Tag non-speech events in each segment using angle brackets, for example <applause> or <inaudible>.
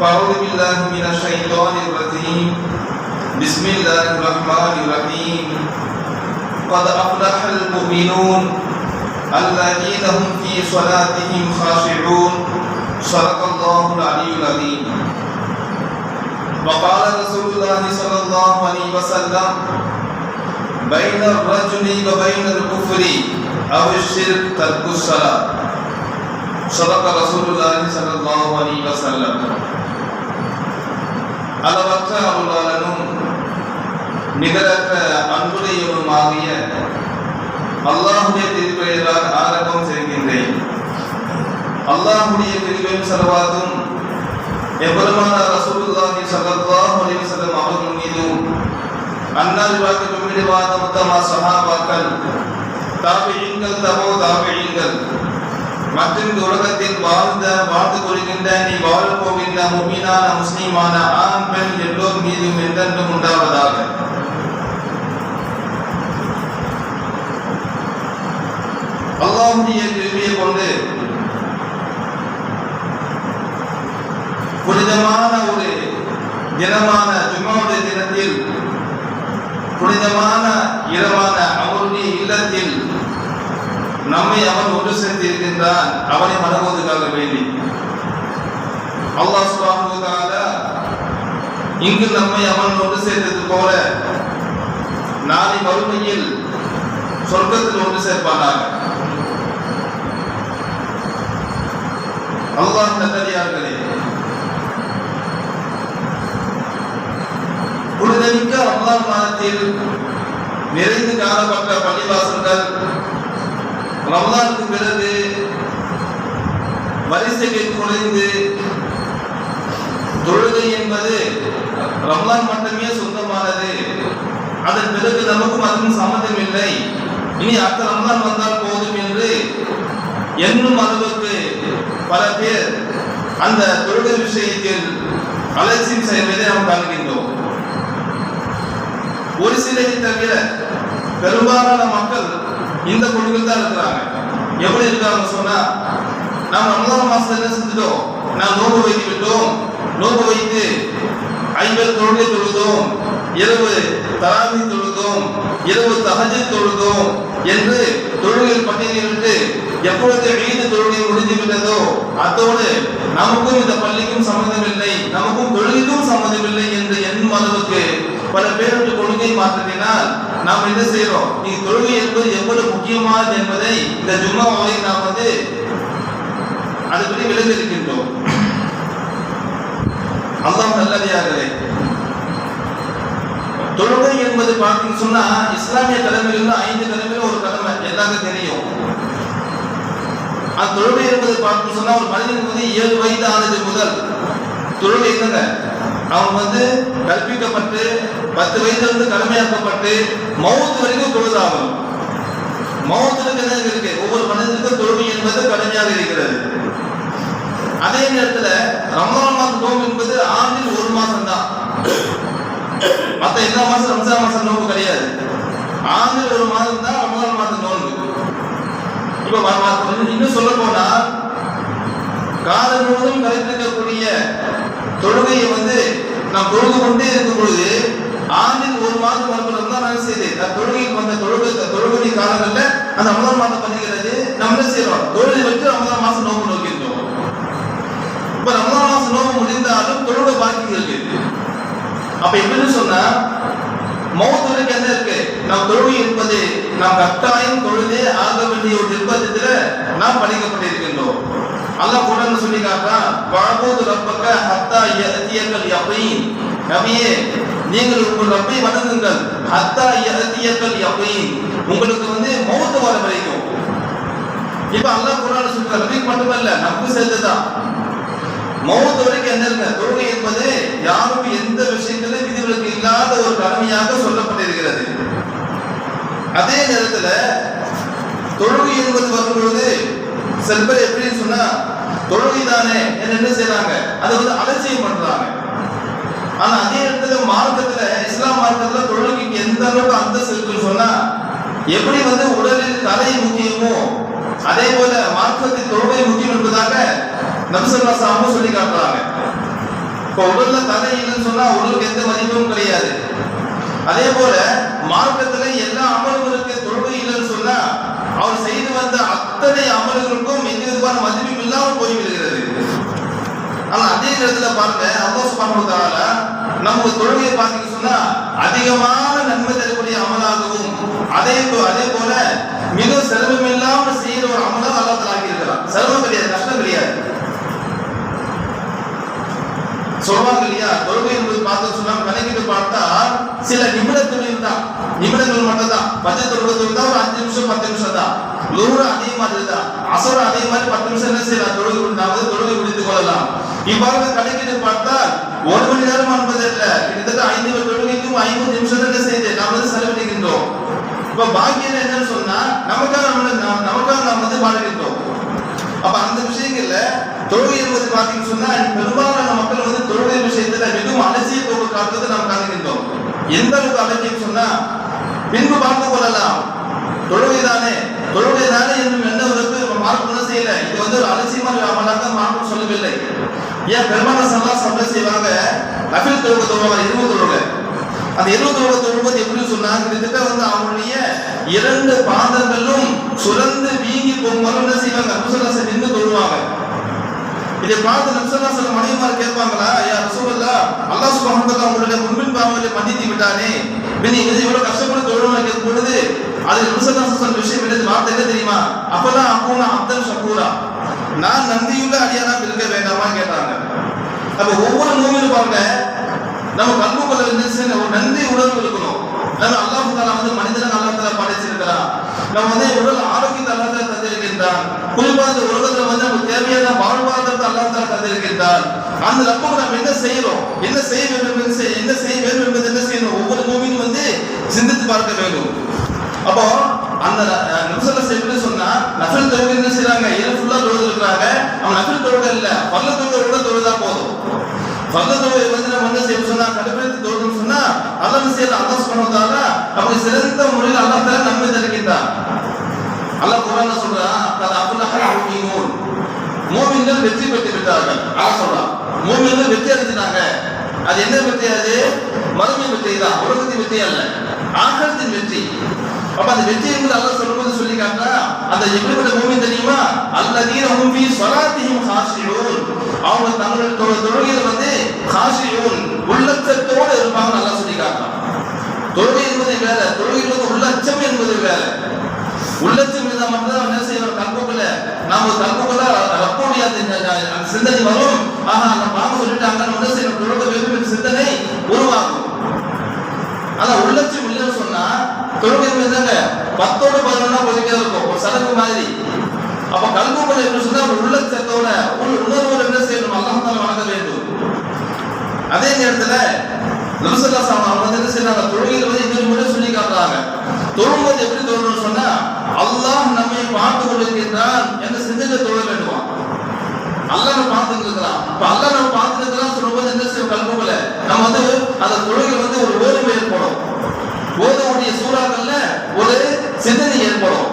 فأعوذ بالله من الشيطان الرجيم. بسم الله الرحمن الرحيم. قد أفلح المؤمنون الذين هم في صلاتهم خاشعون. صدق الله العلي العظيم. وقال رسول الله صلى الله عليه وسلم، بين الرجل وبين الكفر أو الشرك ترك الصلاة. صدق رسول الله صلى الله عليه وسلم. அளவற்ற அருளாளனும் நிகரற்ற அன்புடையவனுமாகிய அல்லாஹுடைய திருப்பெயரால் ஆரம்பம் செய்கின்றேன். அல்லாஹுடைய திருவையும் செலவாகும் எவ்வளவான ரசூலுல்லாஹி ஸல்லல்லாஹு அலைஹி வஸல்லம் அவர்கள் மீதும் அன்னார் வாக்கு பெருமிடுவாத உத்தம சஹாபாக்கள் தாபியங்கள் தபோ தாபியங்கள் மற்றும் இந்த உலகத்தில் வாழ்ந்த வாழ்ந்து கொள்கின்ற நீ வாழ போகின்ற முமீனான முஸ்லீமான ஆண் பெண் எல்லோர் மீதும் என்றென்றும் உண்டாவதாக. அல்லாஹுடைய கிருமியை கொண்டு புனிதமான ஒரு தினமான ஜும்மாவுடைய தினத்தில் புனிதமான இரவான அவருடைய இல்லத்தில் நம்மை அவன் ஒன்று சேர்த்து இருக்கின்றான் அவனை மனமோதுக்காக வேண்டி. அல்லாஹ் சுப்ஹானஹு இங்கு நம்மை அவன் ஒன்று சேர்த்தது போல நாளை மறுமையில் சொர்க்கத்தில் ஒன்று சேர்ப்பானாக. அல்லாஹ் நல்லடியார்களே புனிதமிக்க அல்லாஹ் மாதத்தில் நிறைந்து காணப்பட்ட பள்ளிவாசல்கள் ரமதானுக்கு பிறகு வரிசைகள் குறைந்து தொழுகை என்பது ரமலான் மட்டுமே சொந்தமானது. அதன் பிறகு நமக்கும் அதுவும் சம்மதம் இல்லை இனி அடுத்த ரமலான் வந்தால் போதும் என்று என்னும் அளவுக்கு பல பேர் அந்த தொழுகை விஷயத்தில் அலட்சியம் செய்வதை நாம் காண்கின்றோம். ஒரு சிலரை தவிர பெரும்பாலான மக்கள் இந்த கொள்கையில் தான் இருக்கிறாங்க. எப்படி இருக்காங்க சொன்னா நாம் ரமலான் மாசத்துல என்ன செஞ்சிட்டோம்? நாம் நோன்பு வைத்து விட்டோம். நோபு வைத்து ஐம்பது தொழுகை தொழுதோம். இரவு தராமி தொழுதோம். இரவு தஹஜ் தொழுதோம் என்று தொழுகையில் பட்டியலிட்டு எப்பொழுது ஈது தொழுகை முடிந்து விட்டதோ அதோடு நமக்கும் இந்த பள்ளிக்கும் சம்மதம் இல்லை நமக்கும் தொழுகைக்கும் சம்மதம் இல்லை என்று என் அளவுக்கு பல பேருக்கு கொள்கை மாற்றினால் நாம் என்ன செய்யறோம் நீ தொழுகை என்பது எவ்வளவு முக்கியமானது என்பதை இந்த ஜும்மாவை நாம் வந்து அது பற்றி விளைந்திருக்கின்றோம் அல்லாஹ் நல்லதையாகவே தொழுகை என்பது பார்த்தீங்க சொன்னா இஸ்லாமிய கடமையிலிருந்து ஐந்து கடமையில ஒரு கடமை எல்லாருக்கும் தெரியும். அந்த தொழுகை என்பது பார்த்தீங்க சொன்னா ஒரு மனிதனுக்கு வந்து ஏழு வயது ஆனது முதல். தொழுகை என்னங்க? அவங்க வந்து கற்பிக்கப்பட்டு பத்து வயதுல இருந்து கடமையாக்கப்பட்டு மௌத்து வரைக்கும் தொழுதாகும். மௌத்துக்கு என்ன இருக்கு? ஒவ்வொரு மனிதனுக்கும் தொழுகை என்பது கடுமையாக இருக்கிறது. அதே நேரத்தில் ரமலான் மாசம் நோம்பு என்பது ஆண்டில் ஒரு மாசம் தான் மற்ற எல்லா மாசம் ரம்ஜான் மாசம் நோம்பு கிடையாது. ஆண்டில் ஒரு மாதம் தான் ரமலான் மாதம் நோன்பு. இப்ப இன்னும் சொல்ல போனா காலம் முழுவதும் கலைத்திருக்கக்கூடிய தொழுகையை வந்து நாம் தொழுது கொண்டே இருக்கும் பொழுது ஆண்டில் ஒரு மாதம் வரப்படும் தான் நான் செய்து தொழுகைக்கு வந்த தொழுகை தொழுகை காலங்களில் அந்த ரமலான் மாதம் பண்ணுகிறது நம்ம என்ன செய்யறோம். தொழுகை வச்சு ரமலான் மாசம் நோக்கு நோக்கின்றோம் இப்ப ரமலான் மாசம் நோக்கு முடிந்தாலும் தொழுகை பாக்கி இருக்கு. அப்ப எப்படின்னு சொன்னா மௌத் வரைக்கும் என்ன இருக்கு? நாம் தொழுகை என்பது நாம் கட்டாயம் தொழுதே ஆக வேண்டிய ஒரு நிர்பந்தத்தில் நாம் பணிக்கப்பட்டிருக்கின்றோம் அல்லாஹ் குரான் சொல்லி காட்டுறான் வஅபூது ரப்பக ஹத்தா யஅதியக்கல் யகீன். நபியே நீங்கள் உங்கள் ரப்பை வணங்குங்கள். ஹத்தா யஅதியக்கல் யகீன். உங்களுக்கு வந்து மௌத் வர வரைக்கும் இப்ப அல்லாஹ் குரான் சொல்ற நபிக்கு மட்டுமல்ல நமக்கு சேர்ந்துதான் மௌத் வரைக்கும் என்ன இருங்க தொழுகை என்பது யாரும் எந்த விஷயத்திலும் விதிவிலக்கு இல்லாத ஒரு கடமையாக சொல்லப்பட்டிருக்கிறது. அதே நேரத்துல தொழுகை என்பது வரும்பொழுது சில பேர் எப்படின்னு சொன்னா தொழுகை தானே என்று என்ன செய்யறாங்க அதை வந்து அலட்சியம் பண்றாங்க. ஆனா அதே இடத்துல மார்க்கத்துல இஸ்லாம் மார்க்கத்துல தொழுகைக்கு எந்த அளவுக்கு அந்தஸ்து இருக்குன்னு சொன்னா எப்படி வந்து உடலில் தலை முக்கியமோ அதே போல மார்க்கத்தில் தொழுகை முக்கியம் என்பதாக நம்சல்லா சாமும் சொல்லி காட்டுறாங்க. இப்போ உடல்ல தலை இல்லைன்னு சொன்னா உடலுக்கு எந்த மதிப்பும் கிடையாது. அதே போல மார்க்கத்துல எல்லா அமல்களுக்கு தொழுகை இல்லைன்னு சொன்னா அவர் செய்து வந்த அத்தனை அமல்களுக்கும் எந்த விதமான மதிப்பும் இல்லாமல் போய்விடுகிறது. ஆனா அதே நேரத்துல பாருங்க அல்லாஹ் சுப்ஹானஹு வ தஆலா நம்ம தொழுகையை பார்த்தீங்க சொன்னா அதிகமான நன்மை தரக்கூடிய அமலாகவும் அதே போ- அதே போல மிக செலவும் இல்லாமல் செய்யற ஒரு அமலாக அல்லா தலாக்கி ஆக்கி இருக்கிறான் கிடையாது கஷ்டம் கிடையாது. சொல்லுவாங்க இல்லையா தொழுகை என்பது பார்த்து சொன்னா கணக்கிட்டு பார்த்தா சில நிமிடத்துலையும் தான். நிமிடங்கள் மட்டும்தான். தான் பஞ்ச ஒரு அஞ்சு நிமிஷம் பத்து நிமிஷம் தான் லூர அதே மாதிரி தான் அசர அதே மாதிரி பத்து நிமிஷம் என்ன செய்யலாம்? தொழுகை முடிந்தாவது தொழுகை முடித்துக் கொள்ளலாம். இவ்வாறு கணக்கிட்டு பார்த்தால் ஒரு மணி நேரம் என்பது இல்ல கிட்டத்தட்ட ஐந்து தொழுகைக்கும் ஐம்பது நிமிஷம் என்ன செய்து நாம் வந்து செலவிடுகின்றோம். இப்ப பாக்கியம் என்னன்னு சொன்னா நமக்காக நம்ம நமக்காக நாம் வந்து வாழ்கின்றோம். அப்ப அந்த விஷயங்கள்ல தொழுகை என்பது பாத்தீங்கன்னு சொன்னா பெரும்பாலான மக்கள் வந்து தொழுகை விஷயத்துல மிகவும் அலட்சிய போக்கு காட்டுறது நாம் காணுகின்றோம். எந்த அளவுக்கு அலட்சியம் சொன்னா பின்பு பார்த்து கொள்ளலாம். தொழுகைதானே? தொழுகைதானே தொழுகை தானே என்னும் என்ன என்ன செய்யல. இது வந்து ஒரு அலட்சியமான அமலாக மார்க்கம் சொல்லவில்லை. ஏன் பெருமான சல்லா செய்வாங்க. நபில் தொழுக தொழுவாங்க. இருபது தொழுகை. அந்த இருபது தொழுக தொழுவது எப்படி சொன்னாங்க கிட்டத்தட்ட வந்து அவங்களுடைய இரண்டு பாதங்களும் சுரந்து வீங்கி போகும்போது என்ன செய்வாங்க? ரசூலுல்லாஹி நின்று தொழுவாங்க. இதை பார்த்து நபிசல்லா சொல்ல மனைவிமார் கேட்பாங்களா ஐயா ரசூல்லா அல்லாஹ் சுப்ஹானஹு வ உங்களுடைய முன்பின் பாவங்களை மன்னித்து விட்டானே. இது இவ்வளவு கஷ்டப்பட்டு தொழுவாங்க கேட்கும் பொழுது அது நபிசல்லா சொன்ன விஷயம் என்னது? வார்த்தை என்ன தெரியுமா? அப்பதான் அப்பூனா அப்தன் ஷக்கூரா நான் நன்றியுள்ள அடியாராக இருக்க வேண்டாமா கேட்டாங்க. அப்ப ஒவ்வொரு மூவிலும் பாருங்க நம்ம கல்புக்குள்ள இருந்துச்சு ஒரு நன்றி உணர்வு இருக்கணும். நம்ம அல்லாஹ் தாலா வந்து மனிதன் அல்லாஹ் தாலா படைச்சிருக்கிறான். நம்ம வந்து உடல் ஆரோக்கியத்தை அல்லாஹ் தாலா தந்திருக்கின்றான். குறிப்பாக இந்த உலகத்துல வந்து நமக்கு தேவையான வாழ்வாதாரத்தை அல்லாஹ் தாலா தந்திருக்கின்றான். அந்த ரப்புக்கு நம்ம என்ன செய்யறோம்? என்ன செய்ய வேண்டும்? என்று என்ன செய்ய வேண்டும் என்பது என்ன செய்யணும்? ஒவ்வொரு மூவியும் சிந்தித்து பார்க்க வேண்டும். அப்போ அந்த நிமிஷத்துல எப்படி சொன்னா நசல் தொழுகை என்ன செய்யறாங்க ஏன் ஃபுல்லா தொழுது இருக்கிறாங்க அவன் நஃபில் தொழுகை இல்ல. பல்ல தொழுகை கூட தொழுதா போதும். பல்ல தொழுகை வந்து நம்ம வந்து செய்ய சொன்னா கடுப்பிடித்து தொழுதுன்னு சொன்னா அல்லாஹ் செய்யல அல்லாஹ் சொன்னதால அப்படி சிறந்த முறையில் அல்லாஹ் தர நன்மை தருகின்றான். அல்லாஹ் குரான் சொல்றான் அது அப்துல்லாஹ் மூமினூன் மூமின்கள் வெற்றி பெற்று விட்டார்கள். அல்லாஹ் சொல்றான் மூமின்கள் வெற்றி அடைஞ்சிட்டாங்க. அது என்ன வெற்றி? அது மறுமை வெற்றி தான் உலகத்தின் வெற்றி அல்ல ஆகத்தின் வெற்றி. அப்ப அந்த வெற்றி என்பது அல்ல சொல்லும்போது சொல்லி காட்டுறா அந்த எப்படிப்பட்ட பூமி தெரியுமா? அல்லதீன ஹும் பூமி சொராத்தியும் ஹாஷியூன். அவங்க தங்கள் தொழுகையில் வந்து ஹாசியோன் உள்ளத்தோடு இருப்பாங்க நல்லா சொல்லி காட்டுறான் தொழுகை என்பது வேற தொழுகையில் வந்து உள்ளச்சம் என்பது வேற உள்ளச்சம் இருந்தால் மட்டும்தான் என்ன செய்வார் கல்புக்குள்ள நாம கல்புக்குள்ள ரப்போடைய அந்த சிந்தனை வரும். ஆஹா நம்ம வாங்க சொல்லிட்டாங்க நம்ம என்ன செய்யணும் தொழுக வேண்டும் என்ற சிந்தனை உருவாகும். ஆனா உள்ளச்சம் உள்ள சொன்னா தொழுகை இருந்தாங்க பத்தோட பதினொன்னா போயிட்டே இருக்கும். ஒரு சடங்கு மாதிரி. அப்ப கல்புக்குள்ள எப்படி சொன்னா ஒரு உள்ளச்சத்தோட என்ன செய்யணும்? அல்லாஹால வணங்க வேண்டும். அதே நேரத்துல நபிசல்லா சாமி அவங்க வந்து என்ன செய்யறாங்க தொழுகையில வந்து இன்னொரு முறை சொல்லி காட்டுறாங்க. தொழும்போது எப்படி தொழணும்னு சொன்னா அல்லாஹ் நம்மை பார்த்து கொண்டிருக்கின்றான் என்ற சிந்தனை தொழ வேண்டுமா அல்லாஹ் நம்ம பார்த்துட்டு இப்ப அல்லாஹ் நம்ம பார்த்துட்டு சொல்லும்போது என்ன செய்யும் கல்புல நம்ம வந்து அந்த தொழுகை வந்து ஓதவுடைய சூறாக்கள்ல ஒரு சிந்தனை ஏற்படும்.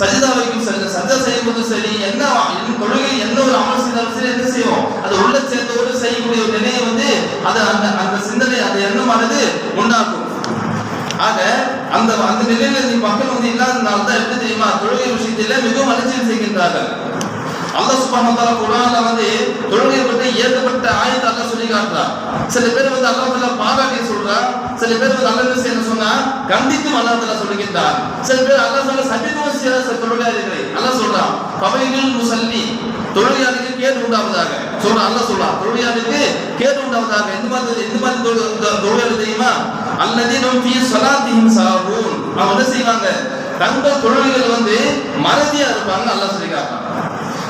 சஜிதா வைக்கும் சரி சஜா செய்யும்போது சரி என்ன என் தொழுகை எந்த ஒரு அமல் செய்தாலும் சரி என்ன செய்வோம்? அது உள்ள சேர்ந்தோடு செய்யக்கூடிய ஒரு நிலையை வந்து அது அந்த அந்த சிந்தனை அந்த எண்ணமானது உண்டாக்கும். ஆக அந்த அந்த நிலையில நீ மக்கள் வந்து இல்லாததுனால தான் எப்படி தெரியுமா? தொழுகை விஷயத்தில மிகவும் அலட்சியம் செய்கின்றார்கள். அல்லாஹ் சுப்ஹானஹு வ குர்ஆன்ல வந்து தொழுகை பற்றி ஏகப்பட்ட ஆயத்தை அல்லாஹ் சொல்லி காட்டுறான். சில பேர் வந்து அல்லாஹ் தஆலா பாராட்டி சொல்றான். சில பேர் வந்து அல்லாஹ் என்ன சொன்னா கண்டித்தும் அல்லாஹ் தலா சொல்லுகின்றான் சில பேர் அல்லாஹ் தஆலா சபித்துவம் செய்ய தொழுகையாளிகளை அல்லாஹ் சொல்றான் கபைகள் முசல்லி தொழுகையாளிக்கு கேடு உண்டாவதாக. சொல்றா அல்லாஹ் சொல்றான் தொழுகையாளிக்கு கேடு உண்டாவதாக. எந்த மாதிரி எந்த மாதிரி தொழு- தொழுகையாளி தெரியுமா? அல்லதீனும் ஃபீ ஸலாத்திஹிம் சாஹூன். அவங்க என்ன செய்வாங்க? தங்கள் தொழுகைகள் வந்து மறதியா இருப்பாங்க அல்லாஹ் சொல்லி காட்டுறான்.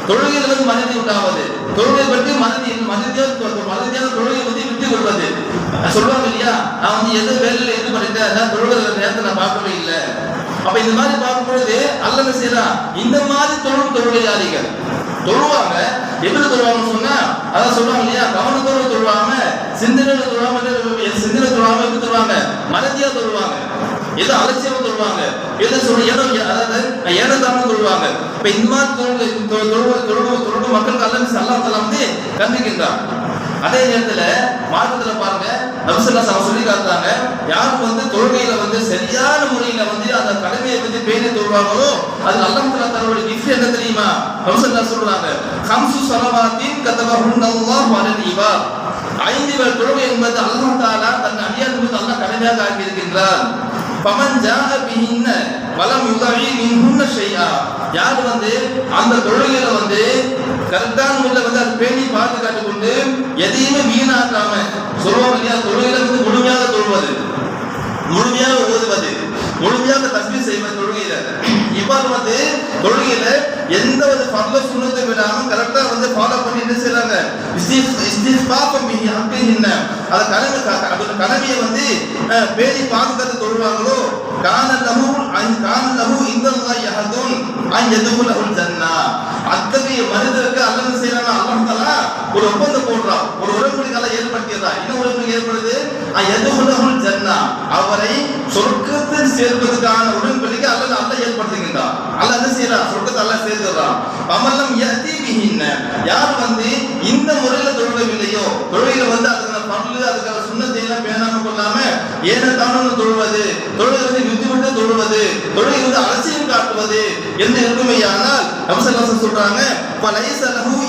தொழுகையில் வந்து உண்டாவது. தொழுகை பற்றி மறதி மறதியா மறதியான தொழுகை வந்து விட்டு கொள்வது. சொல்லுவாங்க இல்லையா? நான் வந்து எது வேலையில எது பண்ணிட்டேன்? தொழுகிற நேரத்தை நான் பார்க்கவே இல்லை. அப்ப இந்த மாதிரி பார்க்கும் பொழுது அல்ல என்ன இந்த மாதிரி தொழும் தொழுகையாளிகள் தொழுவாங்க. எப்படி தொழுவாங்கன்னு சொன்னா அதான் சொல்லுவாங்க இல்லையா? கவனத்தோடு தொழுவாங்க சிந்தனையில தொழுவாங்க சிந்தனை தொழுவாங்க எப்படி தொழுவாங்க? மறதியா தொழுவாங்க. ஏதோ அலட்சியமா தொழுவாங்க. ஏதோ சொல்ல ஏதோ அதாவது ஏனதானம் சொல்லுவாங்க. இப்ப இந்த மாதிரி தொழுகை தொழுகை தொழுகை மக்களுக்கு அல்லது அல்லாஹ் வந்து கண்டிக்கின்றான் அதே நேரத்துல மார்க்கத்துல பாருங்க நபிசல்லா சொல்லி காட்டுறாங்க யாருக்கு வந்து தொழுகையில வந்து சரியான முறையில வந்து அந்த கடமையை வந்து பேணி தொழுவாங்களோ அது அல்லாஹ் தஆலா தன்னுடைய கிஃப்ட் என்ன தெரியுமா? நபிசல்லா சொல்றாங்க ஹம்சு ஸலவாத்தின் கதபஹுன்னல்லாஹு அலல் இபாத். ஐந்து வேளை தொழுகை என்பது அல்லாஹ் தாலா தன் அடியார் மீது அல்லாஹ் கடமையாக ஆக்கி பமன் ஜாக பிஹின்ன வலம் யுதவி மின்ஹுன்ன செய்யா யார் வந்து அந்த தொழுகையில வந்து கரெக்டான முறையில் வந்து அது பேணி பாதுகாத்து கொண்டு எதையுமே வீணாக்காம சொல்லுவாங்க இல்லையா தொழுகையில வந்து முழுமையாக தொழுவது. முழுமையாக ஓதுவது. முழுமையாக தஸ்மி செய்வது தொழுகையில. இவ்வாறு வந்து தொழுகையில எந்த ஒரு பரல சுண்ணத்தை விடாம கரெக்டா வந்து ஃபாலோ பண்ணி என்ன செய்றாங்க அப்படின்னு என்ன ஹக்கிஹின்ன அத கடமையை வந்து பேணி பாதுகாத்து தொழுவாங்களோ கான லஹு அன் கான யஹதுன் அன் யதுகுலஹுல் ஜன்னா. அத்தகைய மனிதருக்கு அல்லது என்ன செய்றாங்க அல்லாஹ் தஆலா ஒரு ஒப்பந்தம் போடுறான். ஒரு உடன்படிக்கையை ஏற்படுத்திடுறான் என்ன உடன்படிக்கை ஏற்படுது? அன் யதுகுலஹுல் ஜன்னா. அவரை சொர்க்கத்தில் சேர்ப்பதற்கான உடன்படிக்கை அல்லது அல்லாஹ் ஏற்படுத்துகின்றான். அல்லாஹ் என்ன செய்யறான்? சொர்க்கத்தை அல்லாஹ் சேர்த்துறான். அமல்லம் யதி பிஹின்ன. யார் வந்து இந்த முறையில தொழுகவில்லையோ தொழுகையில வந்து அதுக்கான பல்லு அதுக்கான சுண்ணத்தை எல்லாம் பேணாம கொள்ளாம ஏன தானு தொழுவது? தொழுகிறது வந்து விட்டு விட்டு தொழுவது. தொழுகிறது அலட்சியம் காட்டுவது என்று இருக்குமையானால் நபிசல்லாசன் சொல்றாங்க பலைச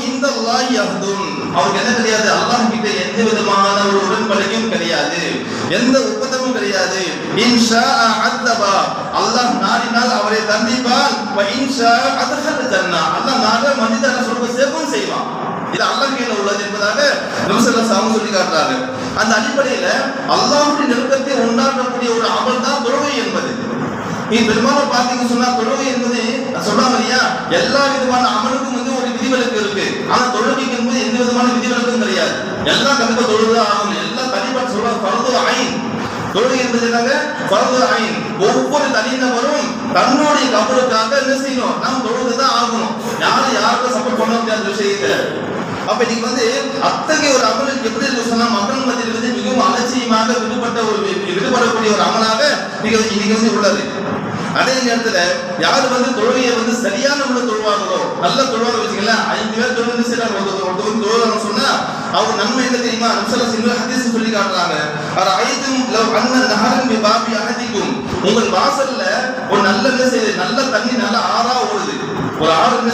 இந்த வாய் யஹ்துன் அவருக்கு என்ன கிடையாது? அல்லாஹ் கிட்ட எந்த விதமான ஒரு உடன்படிக்கையும் கிடையாது. எந்த ஒப்பந்தமும் கிடையாது. இன்ஷா அத்தபா. அல்லாஹ் நாடினால் அவரை தண்டிப்பால் இன்ஷா அதகல் தன்னா அல்லாஹ் நாட மனிதனை சொல்ற சேவம் செய்வான். இது அல்லாஹ் கையில உள்ளது என்பதாக நபிசல்லா சாமி சொல்லி காட்டுறாங்க. அந்த அடிப்படையில அல்லாஹ்வுடைய நெருக்கத்தை உண்டாக்கக்கூடிய ஒரு அமல் தான் தொழுகை என்பது. நீ பெரும்பாலும் பாத்தீங்கன்னு சொன்னா தொழுகை என்பது நான் சொல்றாங்க இல்லையா? எல்லா விதமான அமலுக்கும் வந்து ஒரு விதிவிலக்கு இருக்கு. ஆனா தொழுகைக்கு என்பது எந்த விதமான விதிவிலக்கும் கிடையாது. எல்லாம் கண்டிப்பா தொழுதான் ஆகணும். எல்லாம் தனிப்பட்ட சொல்றாங்க பரந்து ஆயின் தொழுகை என்பது என்னங்க? பரந்து ஆயின் ஒவ்வொரு தனிநபரும் தன்னுடைய கபருக்காக என்ன செய்யணும்? நாம் தொழுதுதான் ஆகணும். யாரும் யாருக்கும் சப்போர்ட் பண்ண முடியாத விஷயத்தை அப்ப இன்னைக்கு வந்து அத்தகைய ஒரு அமல் எப்படி இருக்கு சொன்னா மக்கள் மத்தியில் வந்து மிகவும் அலட்சியமாக விடுபட்ட ஒரு விடுபடக்கூடிய ஒரு அமலாக இன்னைக்கு இன்னைக்கு வந்து உள்ளது. அதே நேரத்துல யார் வந்து தொழுகையை வந்து சரியான உள்ள தொழுவாங்களோ நல்ல தொழுவாங்க வச்சுங்களேன் ஐந்து பேர் தொழுந்து செய்யறாங்க ஒருத்தவங்க தொழுவாங்க சொன்னா அவங்க நன்மை என்ன தெரியுமா நம்சல சிங்கள ஹதீஸ் சொல்லி காட்டுறாங்க. அது ஐதும் லவ் பாபி அகதிக்கும் உங்கள் வாசல்ல ஒரு நல்ல என்ன நல்ல தண்ணி நல்லா ஆறா ஓடுது. ஒரு ஆறு என்ன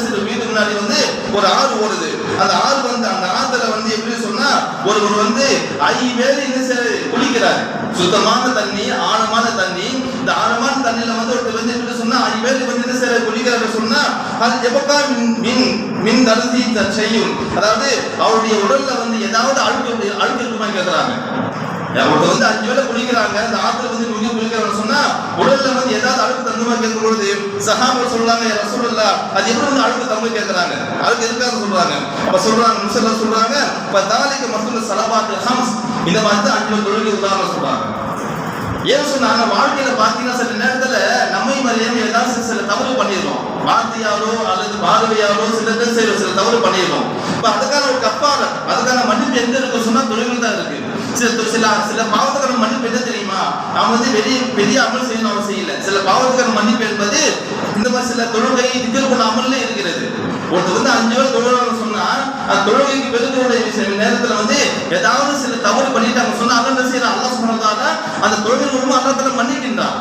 முன்னாடி வந்து ஒரு ஆறு ஓடுது. அந்த ஆறு வந்து அந்த ஆத்துல வந்து எப்படி சொன்னா ஒருவர் வந்து ஐவேறு என்ன செய்ய குளிக்கிறார். சுத்தமான தண்ணி ஆழமான தண்ணி இந்த ஆழமான தண்ணியில வந்து ஒருத்தர் வந்து எப்படி சொன்னா ஐவேறு வந்து என்ன செய்ய குளிக்கிறார் சொன்னா அது எப்பக்கா மின் மின் மின் தருதி செய்யும். அதாவது அவருடைய உடல்ல வந்து ஏதாவது அழுக்கு அழுக்கு இருக்குமா கேட்கிறாங்க ஒருத்தர் வந்து அஞ்சு வேளை குளிக்கிறாங்க அந்த ஆத்துல வந்து நுங்கி குளிக்கிறாங்க சொன்னா உடல்ல வந்து ஏதாவது அழுக்கு தங்குமா கேட்கும் பொழுது சஹாபர் சொல்றாங்க "யா சொல்லல அது எப்படி வந்து அழுக்கு தமிழ் கேட்கறாங்க? அதுக்கு எதுக்காக சொல்றாங்க? அப்ப சொல்றாங்க முசல்ல சொல்றாங்க இப்ப தாலிக்கு மசூல் சலபாத்து ஹம்ஸ் இந்த மாதிரி தான் அஞ்சு தொழில் உதாரணம் சொல்றாங்க. ஏன் சொன்னாங்க வாழ்க்கையில பாத்தீங்கன்னா சில நேரத்துல நம்மை மறியாம ஏதாவது சில- தவறு பண்ணிடுறோம். வார்த்தையாலோ அல்லது பார்வையாலோ சில பேர் சில தவறு பண்ணிடுறோம். இப்ப அதுக்கான ஒரு கப்பார அதுக்கான மன்னிப்பு எங்க இருக்கு சொன்னா தொழில்கள் தான் இருக்கு. சில சில சில பாவத்துக்கான மன்னிப்பு என்ன தெரியுமா? அவன் வந்து பெரிய பெரிய அமல் செய்யணும் அவசியம் செய்யல. சில பாவத்துக்கான மன்னிப்பு என்பது இந்த மாதிரி சில தொழுகை திக்கல் கொண்ட அமல்ல இருக்கிறது. ஒருத்தர் வந்து அஞ்சு பேர் தொழுவாங்க சொன்னா அந்த தொழுகைக்கு பெருந்தோடைய சில நேரத்துல வந்து ஏதாவது சில தவறு பண்ணிட்டாங்க சொன்னா அல்ல என்ன செய்யறான்? அல்லாஹ் சொன்னதால அந்த தொழுகை மூலமா அல்லத்துல மன்னிக்கின்றான்.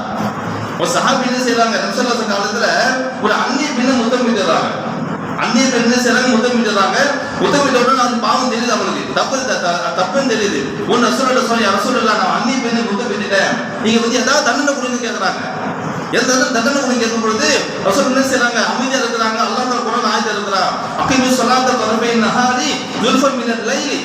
ஒரு சஹாபி என்ன செய்யறாங்க ரம்சல்லாச காலத்துல ஒரு அந்நிய பெண்ணை முத்தம் விட்டுறாங்க அந்நிய பெண்ணை சிலங்க முத்தம் விட்டுறாங்க தப்பு த- த- தப்புன்னு தெரியுது. உன் ரசூலில் சொல்லி ரசூலில் நான் அன்னி பெண்ணை முத்தமிட்டுட்டேன் நீங்க வந்து ஏதாவது தண்டனை கொடுங்க கேட்கறாங்க எந்த தண்டனை கொடுங்க கேட்கும் பொழுது ரசூல் என்ன செய்றாங்க? அமைதியா இருக்கிறாங்க. அல்லாஹ் குரான் ஆயத்தில் இருக்கிறான் அக்கிமி சொல்லாத தொடர்பை நகாரி துல்ஃபம் மினர் லைலி.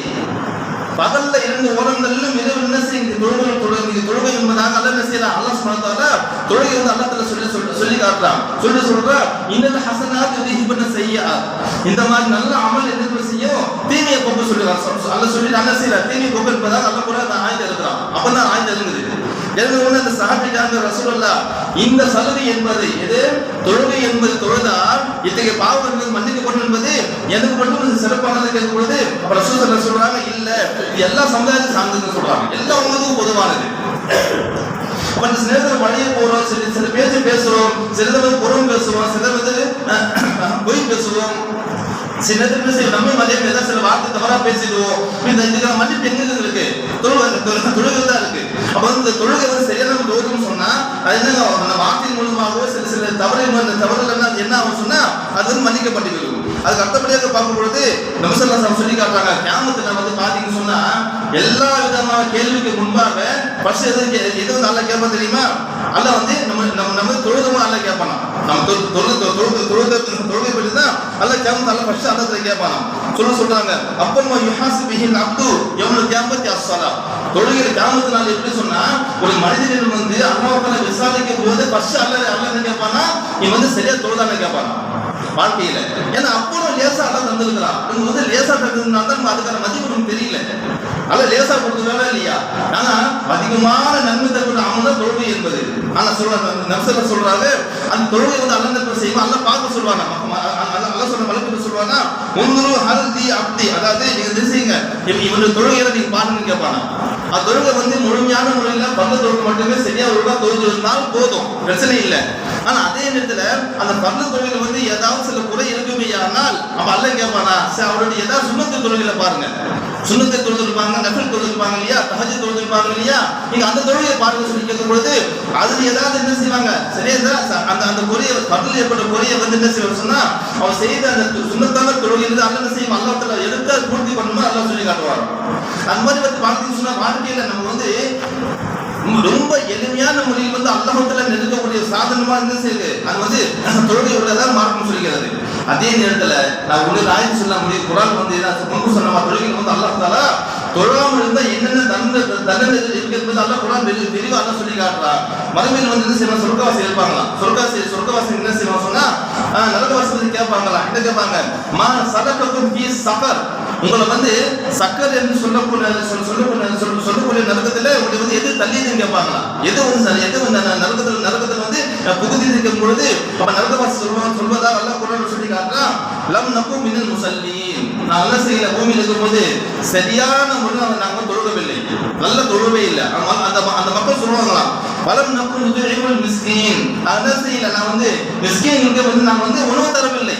பகல்ல இரண்டு ஓரங்களிலும் இரவு என்ன செய்யுங்க தொழுகை தொழுகை தொழுகை என்பதாக அல்ல என்ன செய்யலாம் அல்லாஹ் சுமத்தால தொழுகை வந்து அல்லத்துல சொல்லி சொல்லி சொல்லி காட்டுறான். சொல்லி சொல்றா இன்னல் ஹசனாத் யுதிஹிபன செய்யா இந்த மாதிரி நல்ல அமல் என்ன செய்யும்? தீமையை போக்க சொல்லி அல்ல சொல்லி அல்ல செய்யலாம் தீமையை போக்க என்பதாக அல்ல கூட அந்த ஆய்ந்து இருக்கிறான் அப்பதான் ஆய்ந்து எழுங்குது எழுந்த உடனே அந்த சஹாபிக்காங்க இந்த சலுகை என்பது எது? தொழுகை என்பது எனக்கு மட்டும் இது சிறப்பானது கேட்கும் பொழுது அப்ப ரசூல் சொல்றாங்க இல்ல எல்லா சமுதாயத்தையும் சார்ந்ததுன்னு சொல்றாங்க. எல்லா உங்களுக்கும் பொதுவானது. அப்ப இந்த சில நேரத்தில் போறோம் சில சில பேச்சு பேசுறோம் சில வந்து புறம் பேசுவோம் சில வந்து பொய் பேசுவோம் சில நேரத்தில் நம்ம மதியம் ஏதாவது சில வார்த்தை தவறா பேசிடுவோம். இந்த இதுக்கான மன்னிப்பு எங்க இருக்கு. தொழுகிறது தான் இருக்கு. அப்ப வந்து இந்த தொழுகிறது சரியான தொழுகைன்னு சொன்னா அது என்ன அந்த வார்த்தையின் மூலமாகவோ சில சில தவறு தவறுகள் என்ன என்ன ஆகும் சொன்னா அது வந்து மன்னிக்கப்பட்டு அதுக்கு அடுத்தபடியாக பார்க்கும் பொழுது நபிசல்லா சார் சொல்லி காட்டுறாங்க. கேமத்துல வந்து பாத்தீங்கன்னு சொன்னா எல்லா விதமான கேள்விக்கு முன்பாக ஃபர்ஸ்ட் எது எது வந்து கேட்பா தெரியுமா? அல்ல வந்து நம்ம நம்ம நம்ம தொழுதமா அல்ல கேட்பானா நம்ம தொழு தொழு தொழுது தொழுது தொழுகை பற்றி தான் அல்ல கேமத்து அல்ல ஃபர்ஸ்ட் அல்லத்துல கேட்பானா சொல்ல சொல்றாங்க. அப்பன் யுஹாசி பிஹின் அப்து எவ்வளவு கேம்பத்தி அஸ்ஸலா தொழுகை கேமத்தினால எப்படி சொன்னா ஒரு மனிதனிடம் வந்து அல்லாஹ்வுக்கான விசாரிக்கும் போது ஃபர்ஸ்ட் அல்ல அல்ல கேட்பானா? நீ வந்து சரியா தொழுதானே கேட்பானா வாழ்க்கையில. ஏன்னா அப்புறம் லேசா தான் தந்திருக்கிறான் இவங்க வந்து லேசா தந்ததுனால தான் அதுக்கான மதிப்பு நமக்கு தெரியல. அல்ல லேசா கொடுத்ததால இல்லையா? ஆனா அதிகமான நன்மை தருவது அவன் தான் தொழுகை என்பது. ஆனா சொல்றாங்க நப்சல சொல்றாங்க அந்த தொழுகை வந்து அல்ல செய்வோம் அல்ல பார்க்க சொல்லுவாங்க அல்ல சொல்ற வழக்கு சொல்லுவாங்க ஒன்று ஹல்தி அப்தி. அதாவது நீங்க தெரிஞ்சுங்க செய்யுங்க? தொழுகையில நீங்க பாருங்கன்னு கேட்பாங்க அந்த தொழுகை வந்து முழுமையான முறையில் பங்கு தொழுகை மட்டுமே சரியா ஒழுங்கா தொழுது இருந்தால் போதும். பிரச்சனை இல்லை. ஆனா அதே நேரத்துல அந்த பங்கு தொழில வந்து ஏதாவது சில குறை இருக்குமையானால் அப்ப அல்ல கேட்பானா சரி அவருடைய ஏதாவது சுண்ணத்து தொழில பாருங்க. சுண்ணத்தை தொழுதுருப்பாங்க நகல் தொழுதுருப்பாங்க இல்லையா? தகஜ தொழுதுருப்பாங்க இல்லையா? நீங்க அந்த தொழிலை பாருங்க சொல்லி கேட்கும் பொழுது அதுல ஏதாவது என்ன செய்வாங்க? சரியா அந்த அந்த குறைய பதில் ஏற்பட்ட குறையை வந்து என்ன செய்வாங்க சொன்னா அவர் செய்த அந்த சுண்ணத்தான தொழில் அல்ல என்ன செய்யும்? அல்லாத்துல எடுத்து பூர்த்தி பண்ணுமா? அல்லாஹ் சொல்லி காட்டுவார். அந்த மாதிரி வந்து பார்த்தீங்கன்னு சொன்னா வாழ்க்கையில நம்ம வந்து ரொம்ப எளிமையான முறையில் வந்து அல்லாஹத்துல நெருங்கக்கூடிய சாதனமா இருந்து செய்யுது அது வந்து <laughs> தொழுகையுள்ளதான் மார்க்கம் சொல்கிறது. அதே நேரத்துல நான் உங்களுக்கு ஆய்வு சொல்ல முடியும் குரான் வந்து என்ன முன்பு தொழுகை வந்து அல்லாஹால தொழாமல் இருந்தா என்னென்ன தண்டனை தண்டனை இருக்கு என்பது அல்லாஹ் குரான் வெறி விரிவா சொல்லி காட்டுறா. மறுமையில் வந்து என்ன செய்வாங்க சொர்க்கவாசி இருப்பாங்களாம் சொர்க்கவாசி சொர்க்கவாசி என்ன செய்வாங்க சொன்னா நல்ல நரகவாசி வந்து கேட்பாங்களாம். என்ன கேட்பாங்க? மா சதக்கக்கும் ஃபீ சஃபர். உங்களை வந்து சக்கர் என்று சொல்லக்கூடிய சொல்ல- சொல்லக்கூடிய சொல்ல- சொல்லக்கூடிய நரகத்தில் உங்களை வந்து எது தள்ளியதுன்னு கேட்பாங்களா? எது வந்து எது வந்து நரகத்தில் நரகத்தில் வந்து புகுதி இருக்கும் பொழுது அப்ப நரகவாசி சொல்லுவாங்க சொல்வதா அல்லாஹ் குரல் சொல்லி காட்டுறான் லம் நப்பு மின்னல் முசல்லி நான் அல்ல செய்யல பூமியில் இருக்கும்போது சரியான முறையில் நாங்கள் வந்து தொழுகவில்லை. நல்ல தொழுவே இல்லை. அந்த அந்த மக்கள் சொல்லுவாங்களாம் பலம் நக்கும் மிஸ்கின். மிஸ்கீன் செய்யல நான் வந்து மிஸ்கீன்களுக்கு வந்து நான் வந்து உணவு தரவில்லை.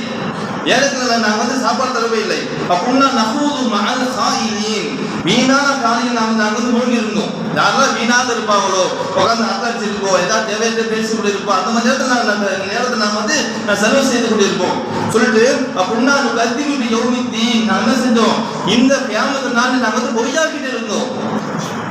ஏழைகளை நான் வந்து சாப்பாடு தரவே இல்லை. அப்படின்னா நகூது மகள் காயினீன் வீணான காலையில் நாங்கள் நாங்கள் வந்து மூழ்கி இருந்தோம். யாரெல்லாம் வீணாக இருப்பாங்களோ உட்காந்து ஆக்காரிச்சிருப்போம் ஏதாவது தேவையற்ற பேசி கொண்டு இருப்போம் அந்த மாதிரி நேரத்தில் நாங்கள் அந்த நேரத்தை நாங்கள் வந்து நான் செலவு செய்து கொண்டு இருப்போம் சொல்லிட்டு அப்படின்னா அந்த கத்தி விட்டு யோமி நாங்கள் என்ன செஞ்சோம்? இந்த கியாமத்து நாள் நாங்கள் வந்து பொய்யாக்கிட்டு இருந்தோம்.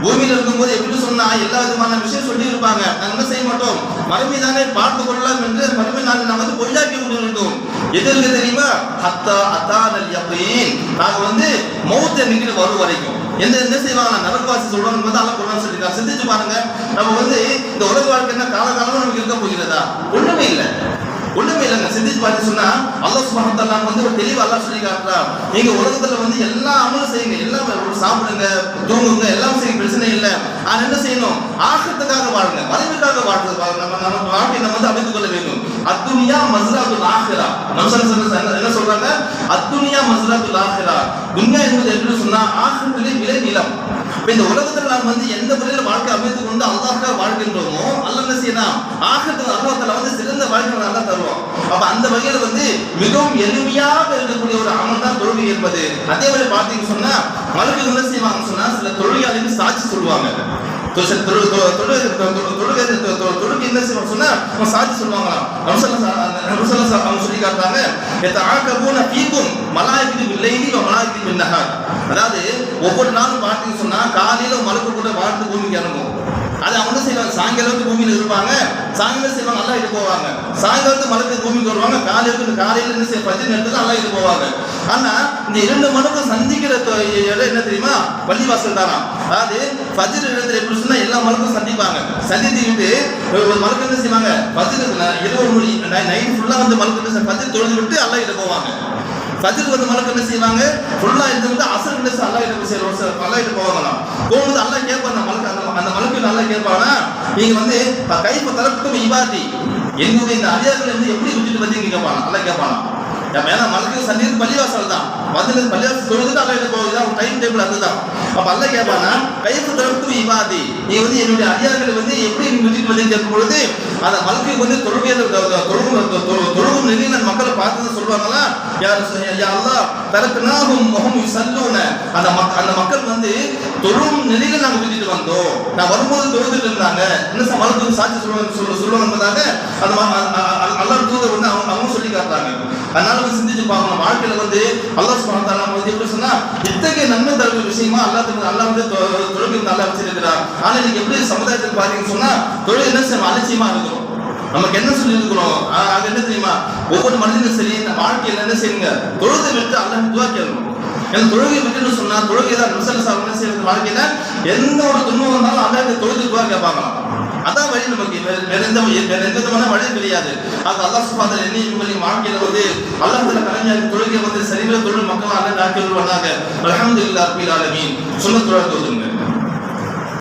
பூமியில இருக்கும்போது எப்படி சொன்னா எல்லா விதமான விஷயம் சொல்லி இருப்பாங்க. நாங்க என்ன செய்ய மாட்டோம்? மறுமை தானே பார்த்து கொள்ளலாம் என்று மறுமை நாளில் நாங்க வந்து பொய்யாக்கி கொண்டிருந்தோம் எது இருக்கு தெரியுமா? அத்தா அத்தானல் யகீன். நாங்க வந்து மௌத்த நின்று வரும் வரைக்கும். எந்த என்ன செய்வாங்க நரகவாசி சொல்றாங்க வந்து அல்ல குரான் சொல்லிருக்காங்க சிந்திச்சு பாருங்க. நம்ம வந்து இந்த உலக வாழ்க்கை என்ன காலகாலமா நமக்கு இருக்க போகிறதா? ஒண்ணுமே இல்லை. ஒண்ணுமே இல்லைங்க. சிந்திச்சு பார்த்து சொன்னா அல்லாஹ் சுப்ஹானஹு வந்து ஒரு தெளிவு அல்லாஹ் சொல்லி காட்டுறான் நீங்க உலகத்துல வந்து எல்லா அமலும் செய்யுங்க. எல்லாம் சாப்பிடுங்க தூங்குங்க எல்லாம் செய்யுங்க பிரச்சனை இல்லை. ஆனா என்ன செய்யணும்? ஆகத்துக்காக வாழுங்க. மறைவுக்காக வாழ்றது வா- நம்ம நம்ம வாழ்க்கையை நம்ம வந்து அமைத்துக் கொள்ள வேண்டும். அத்துனியா மஸ்ராத்துல் ஆஹிரா நம்ம என்ன- என்ன சொல்றாங்க? அத்துனியா மஸ்ராத்துல் ஆஹிரா துன்யா என்பது எப்படி சொன்னா ஆகத்திலே விலை நிலம் அப்ப இந்த உலகத்துல நாம் வந்து எந்த முறையில வாழ்க்கை அமைத்து கொண்டு அல்லாஹ்க்காக வாழ்கின்றோமோ அல்ல என்ன செய்யணும் அல்லாஹத்துல வந்து சிறந்த வாழ்க்கை நல்லா தருவோம் அப்ப அந்த வகையில வந்து மிகவும் எளிமையாக இருக்கக்கூடிய ஒரு அமல் தான் தொழுகை என்பது. அதே மாதிரி பார்த்தீங்கன்னு சொன்னா மலக்கு என்ன செய்வாங்க சொன்னா சில தொழிலாளிகள் சாட்சி சொல்லுவாங்க. சாட்சி சொல்லுவாங்களாம். சொல்லி அதாவது ஒவ்வொரு நாளும் பார்த்தீங்க சொன்னா காலையில் மலக்கு கூட வாழ்ந்து பூமிக்கு இறங்கும் அது அவங்க செய்வாங்க? சாயங்காலத்து பூமியில் இருப்பாங்க. சாயங்காலம் செய்வாங்க? நல்லா இது போவாங்க. சாயங்காலத்து மலக்கு பூமிக்கு வருவாங்க. காலையில் காலையில் என்ன செய்ய பத்து நேரத்துல நல்லா இது போவாங்க. ஆனா இந்த இரண்டு மனுக்கும் சந்திக்கிற இடம் என்ன தெரியுமா? பள்ளிவாசல் தானா? அதாவது ஃபஜ்ர் இடத்துல எப்படி சொன்னா எல்லா மலுக்கும் சந்திப்பாங்க. சந்தித்துக்கிட்டு ஒரு ஒரு என்ன செய்வாங்க? ஃபஜ்ர் இருபது மணி நைட் ஃபுல்லா வந்து மலக்கு ஃபஜ்ர் தொழுது விட்டு அல்லா கிட்ட போவாங்க. கதிர் வந்து மலுக்கு என்ன செய்வாங்க? ஃபுல்லா இருந்து வந்து என்ன கிட்ட அல்லா என்ன செய்யணும் அல்லா கிட்ட போவாங்களாம் போகும்போது அல்லா கேட்பாங்க அந்த மலுக்கு அந்த அந்த நல்லா கேட்பானா? நீங்க வந்து கைப்ப தரப்புக்கும் இபாதி. என்னுடைய இந்த அடியார்களை வந்து எப்படி விட்டுட்டு வந்தீங்க கேட்பானா? நல்லா கேட்பானா? ஏன்னா மேல மலக்கு சந்தித்து பள்ளிவாசல் தான். வந்து பள்ளிவாசல் தொழுதுட்டு அல்ல கிட்ட போகுது. டைம் டேபிள் அதுதான். அப்ப அல்ல கேட்பானா கைப்பு தரப்பு இபாதி நீ வந்து என்னுடைய அடியார்களை வந்து எப்படி நீ விட்டுட்டு வந்து கேட்கும் பொழுது அந்த மலக்கு வந்து தொழுகையில் தொழுகும் தொழுகும் நிலையில மக்களை பார்த்து சொல்லுவாங்களா? யார் யா அல்லா தரப்புனாகும் முகம் சல்லூன அந்த மக் அந்த மக்கள் வந்து தொழும் நிலையில நாங்கள் விட்டுட்டு வந்தோம். நான் வரும்போது தொழுதுட்டு இருந்தாங்க. என்ன மலக்கு சாட்சி சொல்லுவாங்க சொல்லுவாங்க அந்த அல்லா தூதர் வந்து அவங்க அவங்க சொல்லி காட்டுறாங்க. அதனால வந்து சிந்திச்சு பார்க்கணும். வாழ்க்கையில வந்து அல்லா சுப்ஹானஹு வ வந்து எப்படி சொன்னா இத்தகைய நன்மை தரும் விஷயமா அல்லாஹ் அல்லா வந்து தொ- நல்லா வச்சிருக்கிறார். ஆனா நீங்க எப்படி சமுதாயத்துக்கு பாத்தீங்கன்னு சொன்னா தொழில் என்ன செய்யணும் அலட்சியமா இருக்கிறோம் நமக்கு என்ன சொல்லி இருக்கிறோம் அது என்ன தெரியுமா? ஒவ்வொரு மனிதனும் சரி இந்த வாழ்க்கையில என்ன செய்யுங்க? தொழுதை விட்டு அல்லாஹ் துவா கேட்கணும் ஏன்னா தொழுகை விட்டுன்னு சொன்னா தொழுகை தான் நிமிஷம் என்ன செய்யறது? வாழ்க்கையில எந்த ஒரு துன்பம் வந்தாலும் அல்லாஹ் தொழுது துவா கேட்பாங்களாம் அதான் வழி நமக்கு. வேற வேற எந்த வழி- வேற எந்த விதமான வழி கிடையாது. அது அல்லாஹ் சுபாத என்ன உங்களின் வாழ்க்கையில வந்து அல்லாஹ் தல கலைஞர் தொழுகை வந்து சரிவில தொழில் மக்கள் அல்ல நாட்கள் வந்தாங்க. அலமது இல்லா ஆலமீன். சொல்ல தொழில் தொழுதுங்க